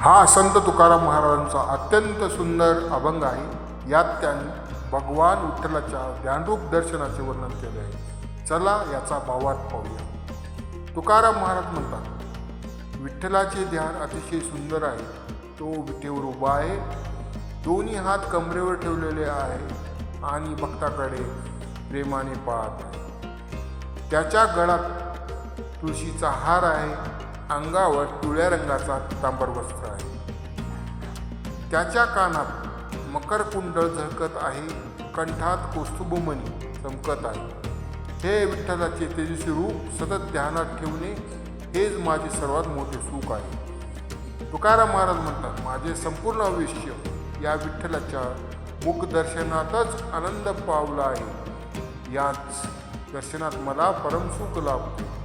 हा संत तुकाराम महाराजांचा अत्यंत सुंदर अभंग आहे. यात त्यांनी भगवान विठ्ठलाच्या ध्यानरूप दर्शनाचे वर्णन केले आहे. चला याचा भावार्थ पाहूया. तुकाराम महाराज म्हणतात विठ्ठलाचे ध्यान अतिशय सुंदर आहे. तो विठेवर उभा आहे. दोन्ही हात कमरेवर ठेवलेले आहे आणि भक्ताकडे प्रेमाने पाहत आहे. त्याच्या गळात तुळशीचा हार आहे. अंगावर पिवळ्या रंगाचा पितांबर वस्त्र आहे. त्याच्या कानात मकर कुंडळ झळकत आहे कंठात कौस्तुभमणी चमकत आहे. हे विठ्ठलाचे तेजस्वी रूप सतत ध्यानात ठेवणे हेच माझे सर्वात मोठे सुख आहे. तुकाराम महाराज म्हणतात माझे संपूर्ण आयुष्य या विठ्ठलाच्या मुखदर्शनातच आनंद पावला आहे. याच दर्शनात मला परमसुख लाभतो.